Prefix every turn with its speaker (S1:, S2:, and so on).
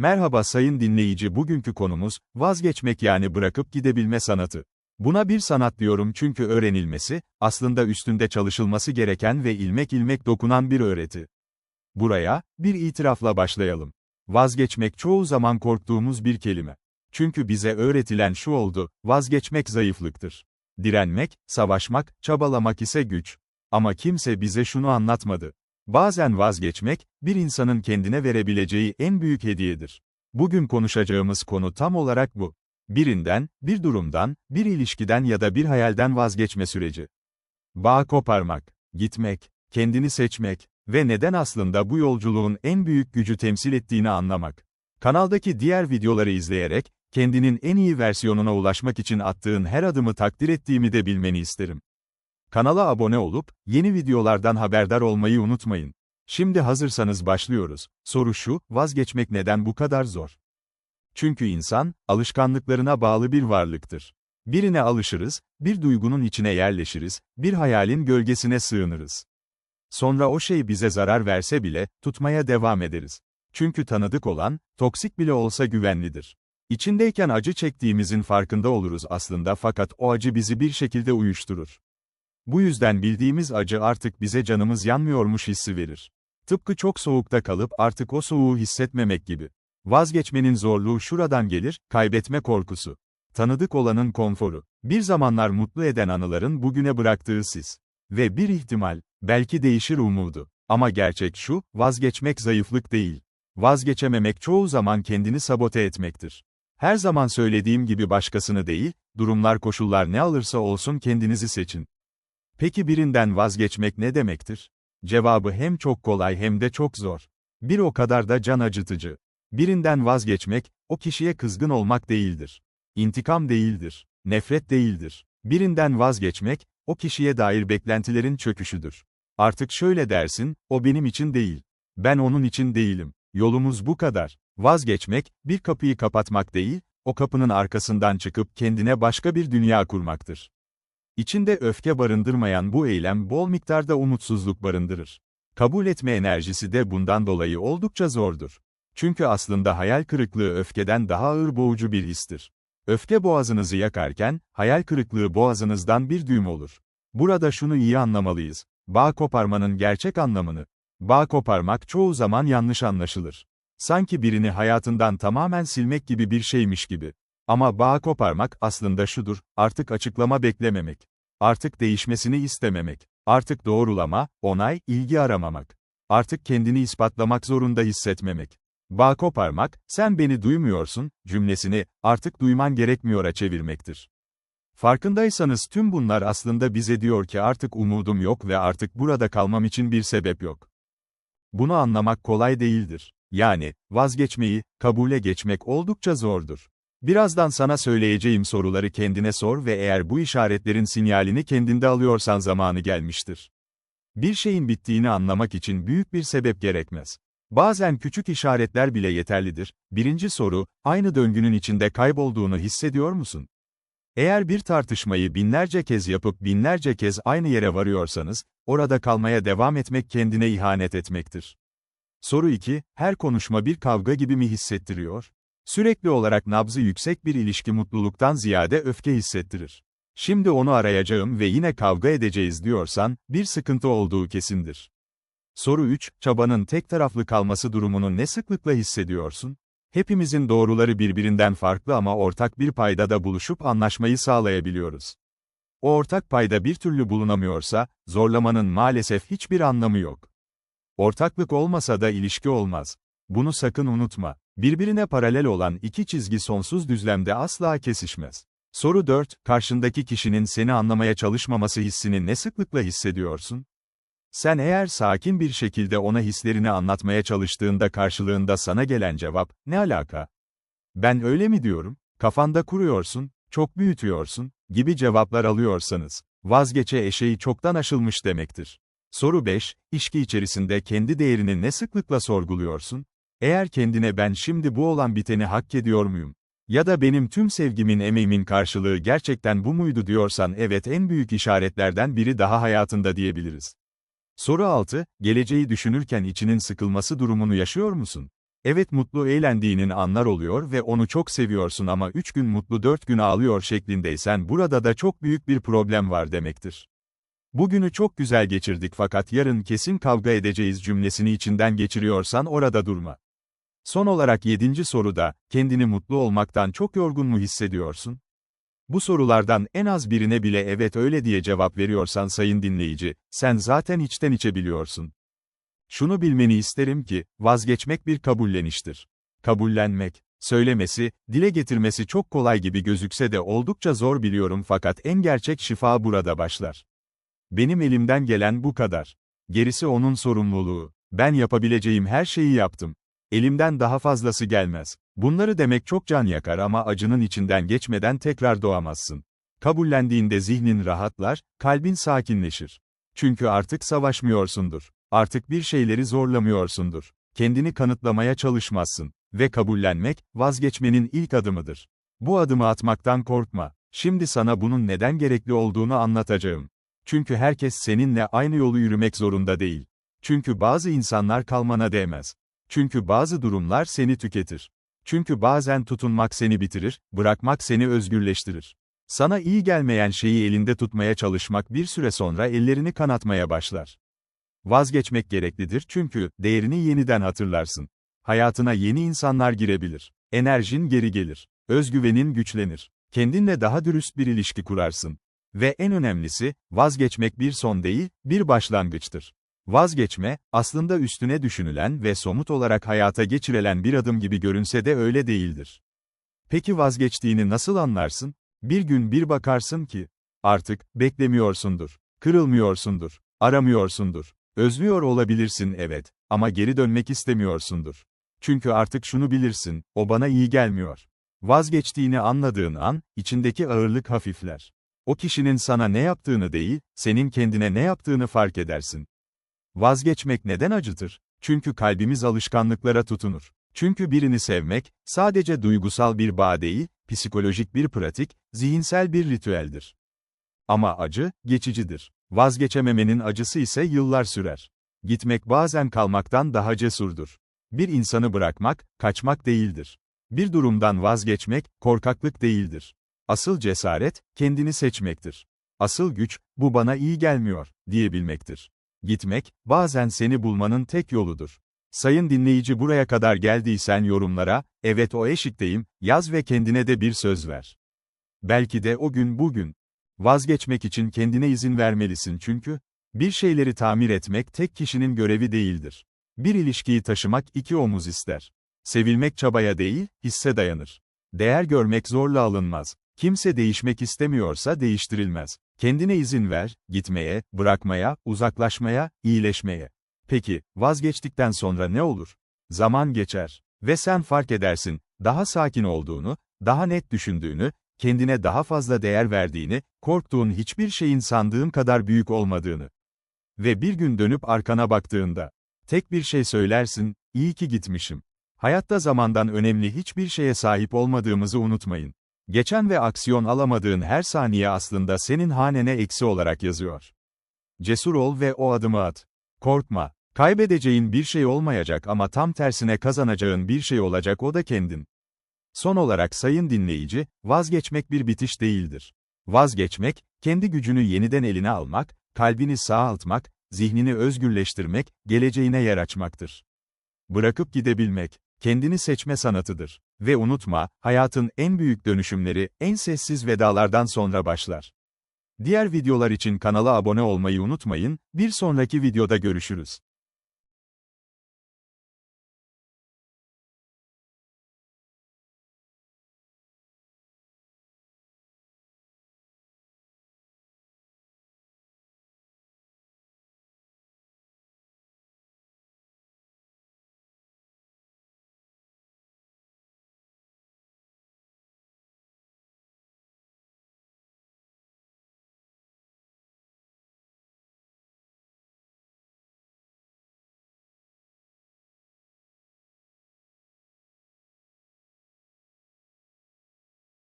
S1: Merhaba sayın dinleyici bugünkü konumuz, vazgeçmek yani bırakıp gidebilme sanatı. Buna bir sanat diyorum çünkü öğrenilmesi, aslında üstünde çalışılması gereken ve ilmek ilmek dokunan bir öğreti. Buraya, bir itirafla başlayalım. Vazgeçmek çoğu zaman korktuğumuz bir kelime. Çünkü bize öğretilen şu oldu, vazgeçmek zayıflıktır. Direnmek, savaşmak, çabalamak ise güç. Ama kimse bize şunu anlatmadı. Bazen vazgeçmek, bir insanın kendine verebileceği en büyük hediyedir. Bugün konuşacağımız konu tam olarak bu. Birinden, bir durumdan, bir ilişkiden ya da bir hayalden vazgeçme süreci. Bağ koparmak, gitmek, kendini seçmek ve neden aslında bu yolculuğun en büyük gücü temsil ettiğini anlamak. Kanaldaki diğer videoları izleyerek, kendinin en iyi versiyonuna ulaşmak için attığın her adımı takdir ettiğimi de bilmeni isterim. Kanala abone olup, yeni videolardan haberdar olmayı unutmayın. Şimdi hazırsanız başlıyoruz. Soru şu, vazgeçmek neden bu kadar zor? Çünkü insan, alışkanlıklarına bağlı bir varlıktır. Birine alışırız, bir duygunun içine yerleşiriz, bir hayalin gölgesine sığınırız. Sonra o şey bize zarar verse bile, tutmaya devam ederiz. Çünkü tanıdık olan, toksik bile olsa güvenlidir. İçindeyken acı çektiğimizin farkında oluruz aslında fakat o acı bizi bir şekilde uyuşturur. Bu yüzden bildiğimiz acı artık bize canımız yanmıyormuş hissi verir. Tıpkı çok soğukta kalıp artık o soğuğu hissetmemek gibi. Vazgeçmenin zorluğu şuradan gelir, kaybetme korkusu. Tanıdık olanın konforu. Bir zamanlar mutlu eden anıların bugüne bıraktığı sis. Ve bir ihtimal, belki değişir umudu. Ama gerçek şu, vazgeçmek zayıflık değil. Vazgeçememek çoğu zaman kendini sabote etmektir. Her zaman söylediğim gibi başkasını değil, durumlar koşullar ne alırsa olsun kendinizi seçin. Peki birinden vazgeçmek ne demektir? Cevabı hem çok kolay hem de çok zor. Bir o kadar da can acıtıcı. Birinden vazgeçmek, o kişiye kızgın olmak değildir. İntikam değildir. Nefret değildir. Birinden vazgeçmek, o kişiye dair beklentilerin çöküşüdür. Artık şöyle dersin, o benim için değil. Ben onun için değilim. Yolumuz bu kadar. Vazgeçmek, bir kapıyı kapatmak değil, o kapının arkasından çıkıp kendine başka bir dünya kurmaktır. İçinde öfke barındırmayan bu eylem bol miktarda umutsuzluk barındırır. Kabul etme enerjisi de bundan dolayı oldukça zordur. Çünkü aslında hayal kırıklığı öfkeden daha ağır boğucu bir histir. Öfke boğazınızı yakarken, hayal kırıklığı boğazınızdan bir düğüm olur. Burada şunu iyi anlamalıyız. Bağ koparmanın gerçek anlamını. Bağ koparmak çoğu zaman yanlış anlaşılır. Sanki birini hayatından tamamen silmek gibi bir şeymiş gibi. Ama bağ koparmak aslında şudur, artık açıklama beklememek. Artık değişmesini istememek. Artık doğrulama, onay, ilgi aramamak. Artık kendini ispatlamak zorunda hissetmemek. Bağ koparmak, sen beni duymuyorsun, cümlesini, artık duyman gerekmiyora çevirmektir. Farkındaysanız tüm bunlar aslında bize diyor ki artık umudum yok ve artık burada kalmam için bir sebep yok. Bunu anlamak kolay değildir. Yani, vazgeçmeyi, kabule geçmek oldukça zordur. Birazdan sana söyleyeceğim soruları kendine sor ve eğer bu işaretlerin sinyalini kendinde alıyorsan zamanı gelmiştir. Bir şeyin bittiğini anlamak için büyük bir sebep gerekmez. Bazen küçük işaretler bile yeterlidir. Birinci soru, aynı döngünün içinde kaybolduğunu hissediyor musun? Eğer bir tartışmayı binlerce kez yapıp binlerce kez aynı yere varıyorsanız, orada kalmaya devam etmek kendine ihanet etmektir. Soru 2, her konuşma bir kavga gibi mi hissettiriyor? Sürekli olarak nabzı yüksek bir ilişki mutluluktan ziyade öfke hissettirir. Şimdi onu arayacağım ve yine kavga edeceğiz diyorsan, bir sıkıntı olduğu kesindir. Soru 3, çabanın tek taraflı kalması durumunu ne sıklıkla hissediyorsun? Hepimizin doğruları birbirinden farklı ama ortak bir paydada buluşup anlaşmayı sağlayabiliyoruz. O ortak payda bir türlü bulunamıyorsa, zorlamanın maalesef hiçbir anlamı yok. Ortaklık olmasa da ilişki olmaz. Bunu sakın unutma. Birbirine paralel olan iki çizgi sonsuz düzlemde asla kesişmez. Soru 4, karşındaki kişinin seni anlamaya çalışmaması hissini ne sıklıkla hissediyorsun? Sen eğer sakin bir şekilde ona hislerini anlatmaya çalıştığında karşılığında sana gelen cevap, ne alaka? Ben öyle mi diyorum? Kafanda kuruyorsun, çok büyütüyorsun, gibi cevaplar alıyorsanız, vazgeçe eşeği çoktan aşılmış demektir. Soru 5, İşki içerisinde kendi değerini ne sıklıkla sorguluyorsun? Eğer kendine ben şimdi bu olan biteni hak ediyor muyum? Ya da benim tüm sevgimin emeğimin karşılığı gerçekten bu muydu diyorsan evet en büyük işaretlerden biri daha hayatında diyebiliriz. Soru 6, geleceği düşünürken içinin sıkılması durumunu yaşıyor musun? Evet mutlu eğlendiğinin anlar oluyor ve onu çok seviyorsun ama 3 gün mutlu 4 gün ağlıyor şeklindeysen burada da çok büyük bir problem var demektir. Bugünü çok güzel geçirdik fakat yarın kesin kavga edeceğiz cümlesini içinden geçiriyorsan orada durma. Son olarak 7. soruda, kendini mutlu olmaktan çok yorgun mu hissediyorsun? Bu sorulardan en az birine bile evet öyle diye cevap veriyorsan sayın dinleyici, sen zaten içten içe biliyorsun. Şunu bilmeni isterim ki, vazgeçmek bir kabulleniştir. Kabullenmek, söylemesi, dile getirmesi çok kolay gibi gözükse de oldukça zor biliyorum fakat en gerçek şifa burada başlar. Benim elimden gelen bu kadar. Gerisi onun sorumluluğu. Ben yapabileceğim her şeyi yaptım. Elimden daha fazlası gelmez. Bunları demek çok can yakar ama acının içinden geçmeden tekrar doğamazsın. Kabullendiğinde zihnin rahatlar, kalbin sakinleşir. Çünkü artık savaşmıyorsundur. Artık bir şeyleri zorlamıyorsundur. Kendini kanıtlamaya çalışmazsın. Ve kabullenmek, vazgeçmenin ilk adımıdır. Bu adımı atmaktan korkma. Şimdi sana bunun neden gerekli olduğunu anlatacağım. Çünkü herkes seninle aynı yolu yürümek zorunda değil. Çünkü bazı insanlar kalmana değmez. Çünkü bazı durumlar seni tüketir. Çünkü bazen tutunmak seni bitirir, bırakmak seni özgürleştirir. Sana iyi gelmeyen şeyi elinde tutmaya çalışmak bir süre sonra ellerini kanatmaya başlar. Vazgeçmek gereklidir çünkü değerini yeniden hatırlarsın. Hayatına yeni insanlar girebilir. Enerjin geri gelir. Özgüvenin güçlenir. Kendinle daha dürüst bir ilişki kurarsın. Ve en önemlisi, vazgeçmek bir son değil, bir başlangıçtır. Vazgeçme, aslında üstüne düşünülen ve somut olarak hayata geçirilen bir adım gibi görünse de öyle değildir. Peki vazgeçtiğini nasıl anlarsın? Bir gün bir bakarsın ki, artık, beklemiyorsundur, kırılmıyorsundur, aramıyorsundur, özlüyor olabilirsin evet, ama geri dönmek istemiyorsundur. Çünkü artık şunu bilirsin, o bana iyi gelmiyor. Vazgeçtiğini anladığın an, içindeki ağırlık hafifler. O kişinin sana ne yaptığını değil, senin kendine ne yaptığını fark edersin. Vazgeçmek neden acıtır? Çünkü kalbimiz alışkanlıklara tutunur. Çünkü birini sevmek, sadece duygusal bir bağ değil, psikolojik bir pratik, zihinsel bir ritüeldir. Ama acı, geçicidir. Vazgeçememenin acısı ise yıllar sürer. Gitmek bazen kalmaktan daha cesurdur. Bir insanı bırakmak, kaçmak değildir. Bir durumdan vazgeçmek, korkaklık değildir. Asıl cesaret, kendini seçmektir. Asıl güç, bu bana iyi gelmiyor, diyebilmektir. Gitmek, bazen seni bulmanın tek yoludur. Sayın dinleyici buraya kadar geldiysen yorumlara, evet o eşikteyim, yaz ve kendine de bir söz ver. Belki de o gün bugün. Vazgeçmek için kendine izin vermelisin çünkü, bir şeyleri tamir etmek tek kişinin görevi değildir. Bir ilişkiyi taşımak iki omuz ister. Sevilmek çabaya değil, hisse dayanır. Değer görmek zorla alınmaz. Kimse değişmek istemiyorsa değiştirilmez. Kendine izin ver, gitmeye, bırakmaya, uzaklaşmaya, iyileşmeye. Peki, vazgeçtikten sonra ne olur? Zaman geçer. Ve sen fark edersin, daha sakin olduğunu, daha net düşündüğünü, kendine daha fazla değer verdiğini, korktuğun hiçbir şeyin sandığın kadar büyük olmadığını. Ve bir gün dönüp arkana baktığında, tek bir şey söylersin, iyi ki gitmişim. Hayatta zamandan önemli hiçbir şeye sahip olmadığımızı unutmayın. Geçen ve aksiyon alamadığın her saniye aslında senin hanene eksi olarak yazıyor. Cesur ol ve o adımı at. Korkma. Kaybedeceğin bir şey olmayacak ama tam tersine kazanacağın bir şey olacak o da kendin. Son olarak sayın dinleyici, vazgeçmek bir bitiş değildir. Vazgeçmek, kendi gücünü yeniden eline almak, kalbini sağaltmak, zihnini özgürleştirmek, geleceğine yer açmaktır. Bırakıp gidebilmek, kendini seçme sanatıdır. Ve unutma, hayatın en büyük dönüşümleri, en sessiz vedalardan sonra başlar. Diğer videolar için kanala abone olmayı unutmayın, bir sonraki videoda görüşürüz.